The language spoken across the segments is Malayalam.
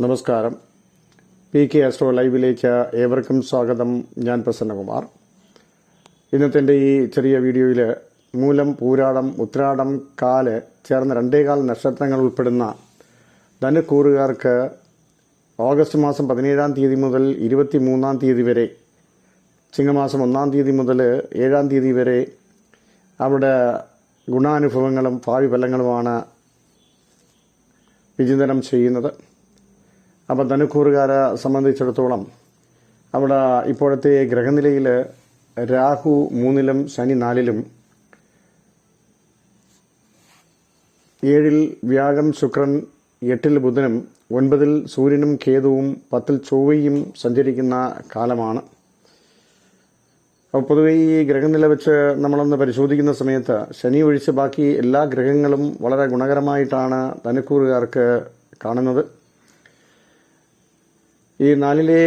നമസ്കാരം. പി കെ ആസ്ട്രോ ലൈവിലേക്ക് ഏവർക്കും സ്വാഗതം. ഞാൻ പ്രസന്നകുമാർ. ഇന്നത്തെ ഈ ചെറിയ വീഡിയോയിൽ മൂലം പൂരാടം ഉത്രാടം കാൽ ചേർന്ന രണ്ടേകാൽ നക്ഷത്രങ്ങൾ ഉൾപ്പെടുന്ന ധനുക്കൂറുകാർക്ക് ഓഗസ്റ്റ് മാസം പതിനേഴാം തീയതി മുതൽ ഇരുപത്തി മൂന്നാം തീയതി വരെ ചിങ്ങമാസം ഒന്നാം തീയതി മുതൽ ഏഴാം തീയതി വരെ അവിടെ ഗുണാനുഭവങ്ങളും ഭാവി ഫലങ്ങളുമാണ് വിചിന്തനം ചെയ്യുന്നത്. അപ്പോൾ ധനുക്കൂറുകാരെ സംബന്ധിച്ചിടത്തോളം അവിടെ ഇപ്പോഴത്തെ ഗ്രഹനിലയിൽ രാഹു മൂന്നിലും ശനി നാലിലും ഏഴിൽ വ്യാഴം ശുക്രൻ എട്ടിൽ ബുധനും ഒൻപതിൽ സൂര്യനും കേതുവും പത്തിൽ ചൊവ്വയും സഞ്ചരിക്കുന്ന കാലമാണ്. അപ്പോൾ പൊതുവേ ഈ ഗ്രഹനില വെച്ച് നമ്മളൊന്ന് പരിശോധിക്കുന്ന സമയത്ത് ശനി ഒഴിച്ച് ബാക്കി എല്ലാ ഗ്രഹങ്ങളും വളരെ ഗുണകരമായിട്ടാണ് ധനുക്കൂറുകാർക്ക് കാണുന്നത്. ഈ നാലിലെ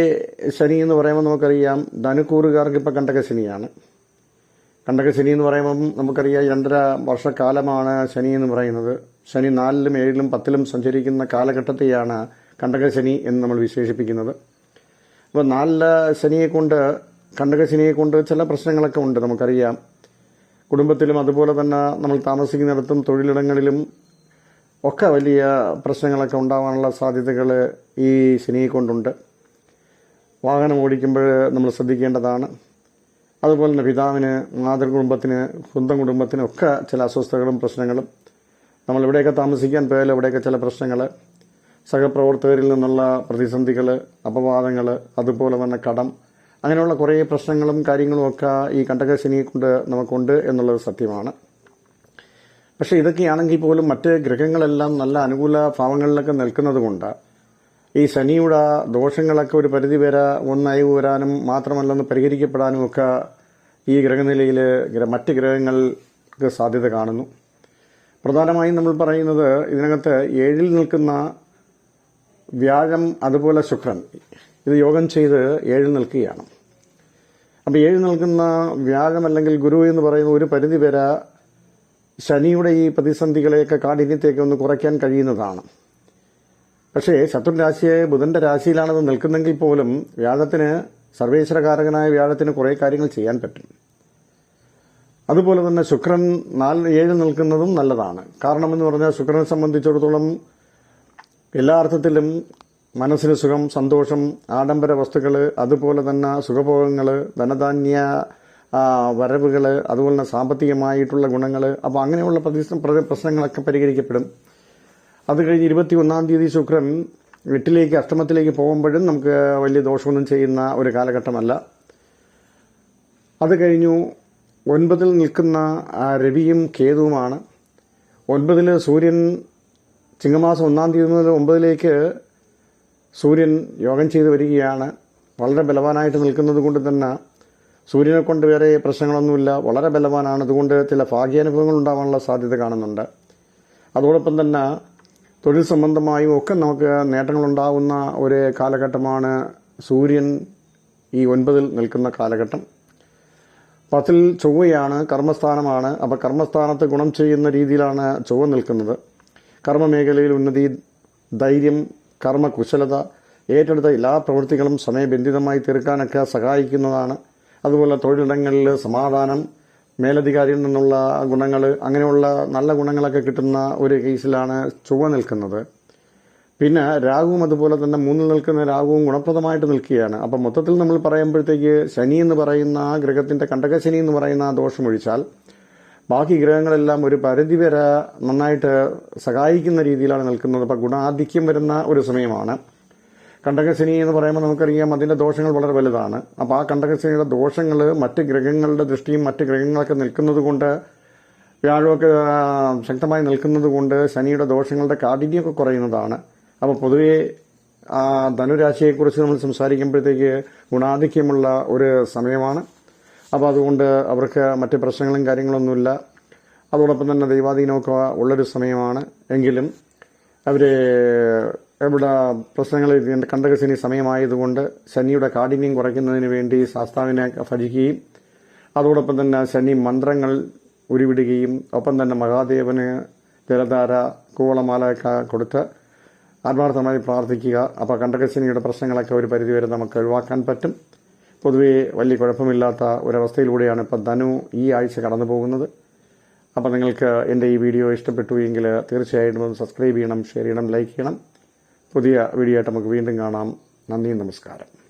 ശനി എന്ന് പറയുമ്പോൾ നമുക്കറിയാം ധനുക്കൂറുകാർക്ക് ഇപ്പം കണ്ടക ശനിയാണ്. കണ്ടക ശനി എന്ന് പറയുമ്പം നമുക്കറിയാം രണ്ടര വർഷക്കാലമാണ് ശനി എന്ന് പറയുന്നത്. ശനി നാലിലും ഏഴിലും പത്തിലും സഞ്ചരിക്കുന്ന കാലഘട്ടത്തെയാണ് കണ്ടക ശനി എന്ന് നമ്മൾ വിശേഷിപ്പിക്കുന്നത്. അപ്പോൾ നാലിലെ ശനിയെ കൊണ്ട് കണ്ടക ശനിയെ കൊണ്ട് ചില പ്രശ്നങ്ങളൊക്കെ ഉണ്ട് നമുക്കറിയാം. കുടുംബത്തിലും അതുപോലെ തന്നെ നമ്മൾ താമസിക്കുന്നിടത്തും തൊഴിലിടങ്ങളിലും ഒക്കെ വലിയ പ്രശ്നങ്ങളൊക്കെ ഉണ്ടാവാനുള്ള സാധ്യതകൾ ഈ ശനിയെ കൊണ്ടുണ്ട്. വാഹനം ഓടിക്കുമ്പോൾ നമ്മൾ ശ്രദ്ധിക്കേണ്ടതാണ്. അതുപോലെ തന്നെ പിതാവിന് മാതൃകുടുംബത്തിന് സ്വന്തം കുടുംബത്തിനൊക്കെ ചില അസ്വസ്ഥതകളും പ്രശ്നങ്ങളും. നമ്മൾ എവിടെയൊക്കെ താമസിക്കാൻ പോയാലും എവിടെയൊക്കെ ചില പ്രശ്നങ്ങൾ. സഹപ്രവർത്തകരിൽ നിന്നുള്ള പ്രതിസന്ധികൾ അപവാദങ്ങൾ അതുപോലെ തന്നെ കടം. അങ്ങനെയുള്ള കുറേ പ്രശ്നങ്ങളും കാര്യങ്ങളുമൊക്കെ ഈ കണ്ടകശനിയെ കൊണ്ട് നമുക്കുണ്ട് എന്നുള്ളത് സത്യമാണ്. പക്ഷേ ഇതൊക്കെയാണെങ്കിൽ പോലും മറ്റ് ഗ്രഹങ്ങളെല്ലാം നല്ല അനുകൂല ഭാവങ്ങളിലൊക്കെ നിൽക്കുന്നത് കൊണ്ട് ഈ ശനിയുടെ ദോഷങ്ങളൊക്കെ ഒരു പരിധി വരെ ഒന്നായി വരാനും മാത്രമല്ലെന്ന് പരിഹരിക്കപ്പെടാനും ഒക്കെ ഈ ഗ്രഹനിലയിൽ മറ്റ് ഗ്രഹങ്ങൾക്ക് സാധ്യത കാണുന്നു. പ്രധാനമായും നമ്മൾ പറയുന്നത് ഇതിനകത്ത് ഏഴിൽ നിൽക്കുന്ന വ്യാഴം അതുപോലെ ശുക്രൻ. ഇത് യോഗം ചെയ്ത് ഏഴിൽ നിൽക്കുകയാണ്. അപ്പോൾ ഏഴ് നിൽക്കുന്ന വ്യാഴം അല്ലെങ്കിൽ ഗുരു എന്ന് പറയുന്ന ഒരു പരിധി വരെ ശനിയുടെ ഈ പ്രതിസന്ധികളെയൊക്കെ കാഠിന്യത്തെയൊക്കെ ഒന്ന് കുറയ്ക്കാൻ കഴിയുന്നതാണ്. പക്ഷേ ശത്രു രാശിയെ ബുധന്റെ രാശിയിലാണത് നിൽക്കുന്നെങ്കിൽ പോലും വ്യാഴത്തിന് സർവേശ്വരകാരകനായ വ്യാഴത്തിന് കുറേ കാര്യങ്ങൾ ചെയ്യാൻ പറ്റും. അതുപോലെ തന്നെ ശുക്രൻ നാല് ഏഴ് നിൽക്കുന്നതും നല്ലതാണ്. കാരണം എന്ന് പറഞ്ഞാൽ ശുക്രനെ സംബന്ധിച്ചിടത്തോളം എല്ലാ അർത്ഥത്തിലും മനസ്സിന് സുഖം സന്തോഷം ആഡംബര വസ്തുക്കൾ അതുപോലെ തന്നെ സുഖഭോഗങ്ങൾ ധനധാന്യ വരവുകൾ അതുപോലെ തന്നെ സാമ്പത്തികമായിട്ടുള്ള ഗുണങ്ങൾ അപ്പോൾ അങ്ങനെയുള്ള പ്രശ്നങ്ങളൊക്കെ പരിഹരിക്കപ്പെടും. അത് കഴിഞ്ഞ് ഇരുപത്തി ഒന്നാം തീയതി ശുക്രൻ എട്ടിലേക്ക് അഷ്ടമത്തിലേക്ക് പോകുമ്പോഴും നമുക്ക് വലിയ ദോഷമൊന്നും ചെയ്യുന്ന ഒരു കാലഘട്ടമല്ല. അത് കഴിഞ്ഞു ഒൻപതിൽ നിൽക്കുന്ന രവിയും കേതുവുമാണ്. ഒൻപതിൽ സൂര്യൻ ചിങ്ങമാസം ഒന്നാം തീയതി മുതൽ ഒമ്പതിലേക്ക് സൂര്യൻ യോഗം ചെയ്തു വരികയാണ്. വളരെ ബലവാനായിട്ട് നിൽക്കുന്നത് കൊണ്ട് തന്നെ സൂര്യനെ കൊണ്ട് വേറെ പ്രശ്നങ്ങളൊന്നുമില്ല. വളരെ ബലവാനാണ്. അതുകൊണ്ട് ചില ഭാഗ്യാനുഭവങ്ങൾ ഉണ്ടാവാനുള്ള സാധ്യത കാണുന്നുണ്ട്. അതോടൊപ്പം തന്നെ തൊഴിൽ സംബന്ധമായും ഒക്കെ നമുക്ക് നേട്ടങ്ങളുണ്ടാകുന്ന ഒരു കാലഘട്ടമാണ് സൂര്യൻ ഈ ഒൻപതിൽ നിൽക്കുന്ന കാലഘട്ടം. പത്തിൽ ചൊവ്വയാണ് കർമ്മസ്ഥാനമാണ്. അപ്പോൾ കർമ്മസ്ഥാനത്ത് ഗുണം ചെയ്യുന്ന രീതിയിലാണ് ചൊവ്വ നിൽക്കുന്നത്. കർമ്മമേഖലയിൽ ഉന്നതി ധൈര്യം കർമ്മകുശലത ഏറ്റെടുത്ത എല്ലാ പ്രവൃത്തികളും സമയബന്ധിതമായി തീർക്കാനൊക്കെ സഹായിക്കുന്നതാണ്. അതുപോലെ തൊഴിലിടങ്ങളിൽ സമാധാനം മേലധികാരിയിൽ നിന്നുള്ള ഗുണങ്ങൾ അങ്ങനെയുള്ള നല്ല ഗുണങ്ങളൊക്കെ കിട്ടുന്ന ഒരു കേസിലാണ് ചൊവ്വ നിൽക്കുന്നത്. പിന്നെ രാഹുവും അതുപോലെ തന്നെ മൂന്നിൽ നിൽക്കുന്ന രാഹുവും ഗുണപ്രദമായിട്ട് നിൽക്കുകയാണ്. അപ്പം മൊത്തത്തിൽ നമ്മൾ പറയുമ്പോഴത്തേക്ക് ശനി എന്ന് പറയുന്ന ആ ഗ്രഹത്തിന്റെ കണ്ടകശനി എന്ന് പറയുന്ന ആ ദോഷമൊഴിച്ചാൽ ബാക്കി ഗ്രഹങ്ങളെല്ലാം ഒരു പരിധി വരെ നന്നായിട്ട് സഹായിക്കുന്ന രീതിയിലാണ് നിൽക്കുന്നത്. അപ്പം ഗുണാധിക്യം വരുന്ന ഒരു സമയമാണ്. കണ്ടകശനി എന്ന് പറയുമ്പോൾ നമുക്കറിയാം അതിന്റെ ദോഷങ്ങൾ വളരെ വലുതാണ്. അപ്പോൾ ആ കണ്ടകശനിയുടെ ദോഷങ്ങൾ മറ്റ് ഗ്രഹങ്ങളുടെ ദൃഷ്ടിയും മറ്റ് ഗ്രഹങ്ങളൊക്കെ നിൽക്കുന്നത് കൊണ്ട് വ്യാഴമൊക്കെ ശക്തമായി നിൽക്കുന്നത് കൊണ്ട് ശനിയുടെ ദോഷങ്ങളുടെ കാഠിന്യമൊക്കെ കുറയുന്നതാണ്. അപ്പോൾ പൊതുവേ ആ ധനുരാശിയെക്കുറിച്ച് നമ്മൾ സംസാരിക്കുമ്പോഴത്തേക്ക് ഗുണാധിക്യമുള്ള ഒരു സമയമാണ്. അപ്പോൾ അതുകൊണ്ട് അവർക്ക് മറ്റ് പ്രശ്നങ്ങളും കാര്യങ്ങളൊന്നുമില്ല. അതോടൊപ്പം തന്നെ ദൈവാധീനമൊക്കെ ഉള്ളൊരു സമയമാണ്. എങ്കിലും അവർ ഇവിടെ പ്രശ്നങ്ങൾ കണ്ടകശനി സമയമായതുകൊണ്ട് ശനിയുടെ കാഠിന്യം കുറയ്ക്കുന്നതിന് വേണ്ടി ശാസ്താവിനെ ഭജിക്കുകയും അതോടൊപ്പം തന്നെ ശനി മന്ത്രങ്ങൾ ഉരുവിടുകയും ഒപ്പം തന്നെ മഹാദേവന് ജലധാര കൂവളമാലയൊക്കെ കൊടുത്ത് ആത്മാർത്ഥമായി പ്രാർത്ഥിക്കുക. അപ്പോൾ കണ്ടകശനിയുടെ പ്രശ്നങ്ങളൊക്കെ ഒരു പരിധിവരെ നമുക്ക് ഒഴിവാക്കാൻ പറ്റും. പൊതുവേ വലിയ കുഴപ്പമില്ലാത്ത ഒരവസ്ഥയിലൂടെയാണ് ഇപ്പം ധനു ഈ ആഴ്ച കടന്നു പോകുന്നത്. അപ്പോൾ നിങ്ങൾക്ക് എന്റെ ഈ വീഡിയോ ഇഷ്ടപ്പെട്ടു എങ്കിൽ തീർച്ചയായിട്ടും സബ്സ്ക്രൈബ് ചെയ്യണം ഷെയർ ചെയ്യണം ലൈക്ക് ചെയ്യണം. പുതിയ വീഡിയോ ആയിട്ട് നമുക്ക് വീണ്ടും കാണാം. നന്ദി നമസ്കാരം.